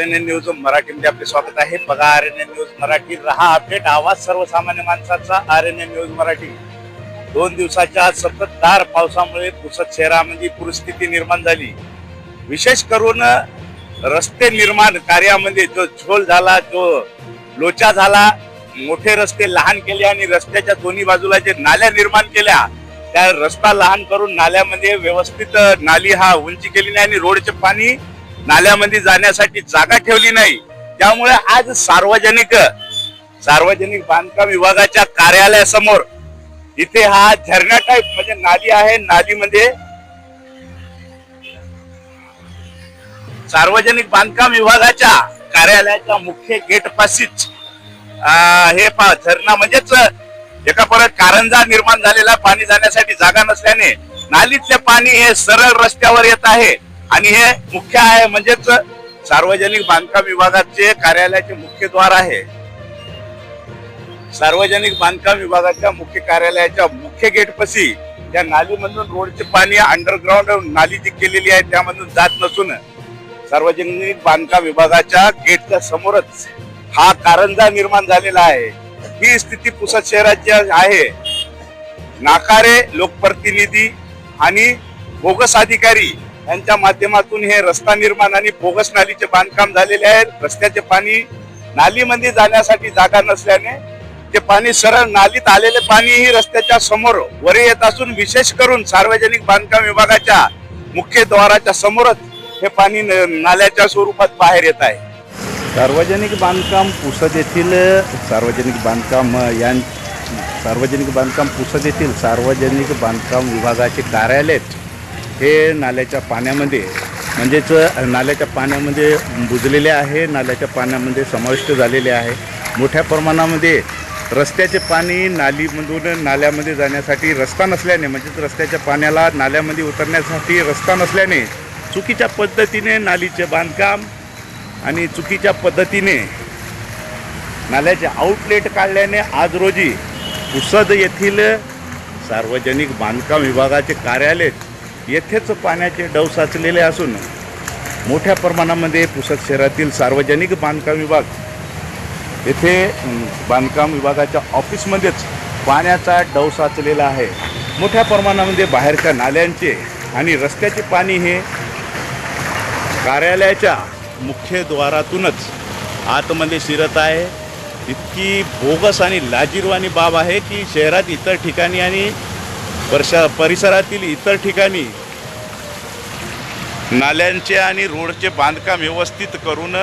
R N N news मराठीमध्ये आपले स्वागत आहे. बघा R N N news Marathi. रहा अपडेट. आवाज सर्वसामान्य माणसाचा. R N N news Marathi. दोन दिवसाच्या सततधार पावसामुळे पुसद शहरामध्ये पूरस्थिती निर्माण झाली. विशेष करून रस्ते निर्माण कार्यामध्ये जो झोल झाला जो लोचा झाला मोठे रस्ते लहान केले आणि रस्त्याच्या दोन्ही बाजूला जे नाल्या निर्माण केल्या त्या रस्ता लहान करून नाल्यामध्ये व्यवस्थित नाली हा उंची केली नाही आणि रोडचे पाणी नाल्यामध्ये जाण्यासाठी जागा ठेवली नाही. त्यामुळे आज सार्वजनिक सार्वजनिक बांधकाम विभागाच्या कार्यालयासमोर इथे हा झरणा टाईप म्हणजे नाली आहे. नालीमध्ये सार्वजनिक बांधकाम विभागाच्या कार्यालयाच्या मुख्य गेट पाशीच अं, हे पा झरणा म्हणजेच एका परत कारंजा निर्माण झालेला. पाणी जाण्यासाठी जागा नसल्याने नालीतले पाणी हे सरळ रस्त्यावर येत आहे. आणि हे मुख्य आहे म्हणजेच सार्वजनिक बांधकाम विभागाचे कार्यालयाचे मुख्य द्वार आहे. सार्वजनिक बांधकाम विभागाच्या मुख्य कार्यालयाच्या मुख्य गेटपशी त्या नालीमधून रोडचे पाणी अंडरग्राऊंड नाली जी केलेली आहे त्यामधून जात नसून सार्वजनिक बांधकाम विभागाच्या गेटच्या समोरच हा कारंजा निर्माण झालेला आहे. ही स्थिती पुसद शहराची आहे. नाकारे लोकप्रतिनिधी आणि बोगस अधिकारी यांच्या माध्यमातून हे रस्ता निर्माण आणि बोगस नालीचे बांधकाम झालेले आहे रस्त्याचे पाणी नालीमध्ये जाण्यासाठी जागा नसल्याने ते पाणी सरळ नालीत आलेले पाणी ही रस्त्याच्या समोर वर येत असून विशेष करून सार्वजनिक बांधकाम विभागाच्या मुख्य द्वाराच्या समोरच हे पाणी न- नाल्याच्या स्वरूपात बाहेर येत आहे. सार्वजनिक बांधकाम पुसद येथील सार्वजनिक बांधकाम यां सार्वजनिक बांधकाम पुसद येथील सार्वजनिक बांधकाम विभागाचे कार्यालय हे नाल्याच्या पाण्यामध्ये म्हणजेच नाल्याच्या पाण्यामध्ये बुजलेले आहे नाल्याच्या पाण्यामध्ये समाविष्ट झालेले आहे. मोठ्या प्रमाणामध्ये रस्त्याचे पाणी नालीमधून नाल्यामध्ये जाण्यासाठी रस्ता नसल्याने म्हणजेच रस्त्याच्या पाण्याला नाल्यामध्ये उतरण्यासाठी रस्ता नसल्याने चुकीच्या पद्धतीने नालीचे बांधकाम आणि चुकीच्या पद्धतीने नाल्याचे आउटलेट काढल्याने आज रोजी पुसद येथील सार्वजनिक बांधकाम विभागाचे कार्यालय येथेच पाण्याचे डव साचलेले असून मोठ्या प्रमाणामध्ये पुसद शहरातील सार्वजनिक बांधकाम विभाग येथे बांधकाम विभागाच्या ऑफिसमध्येच पाण्याचा डव साचलेला आहे. मोठ्या प्रमाणामध्ये बाहेरच्या नाल्यांचे आणि रस्त्याचे पाणी हे कार्यालयाच्या मुख्य द्वारातूनच आतमध्ये शिरत आहे. इतकी बोगस आणि लाजीरवाणी बाब आहे की शहरात इतर ठिकाणी आणि वर्षा परिसरातील इतर ठिकाणी नाल्यांचे आणि रोडचे बांधकाम व्यवस्थित करून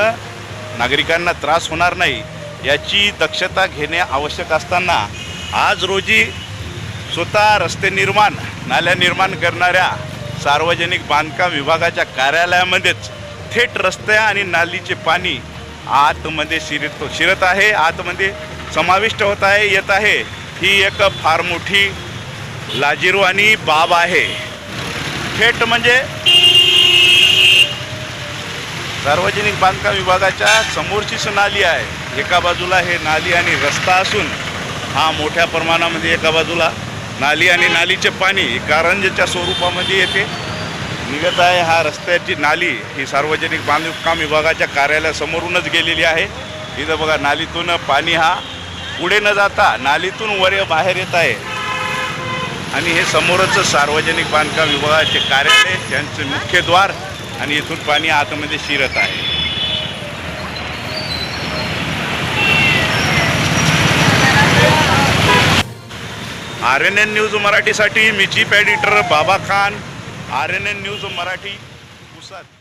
नागरिकांना त्रास होणार नाही याची दक्षता घेणे आवश्यक असताना आज रोजी स्वतः रस्ते निर्माण नाल्या निर्माण करणाऱ्या सार्वजनिक बांधकाम विभागाच्या कार्यालयामध्येच थेट रस्ते आणि नालीचे पाणी आतमध्ये शिरत शिरत आहे. आतमध्ये समाविष्ट होत आहे येत आहे. ही एक फार मोठी लाजीरवाणी बाब आहे. थेट म्हणजे सार्वजनिक बांधकाम विभागाच्या समोरचीच नाली आहे. एका बाजूला हे नाली आणि रस्ता असून हा मोठ्या प्रमाणामध्ये एका बाजूला नाली आणि नालीचे पाणी कारंजच्या स्वरूपामध्ये येते. निघत आहे हा रस्त्याची नाली ही सार्वजनिक बांधकाम विभागाच्या कार्यालयासमोरूनच गेलेली आहे. इथं बघा नालीतून पाणी हा पुढे न जाता नालीतून वर बाहेर येत आहे. आणि हे समोरच सार्वजनिक बांधकाम विभागाचे कार्यालय त्यांचे मुख्य द्वार आणि इथून पाणी आतमध्ये शिरत आहे. आर एन एन न्यूज मराठीसाठी मी chief editor Baba Khan. R N N news Marathi Pusad.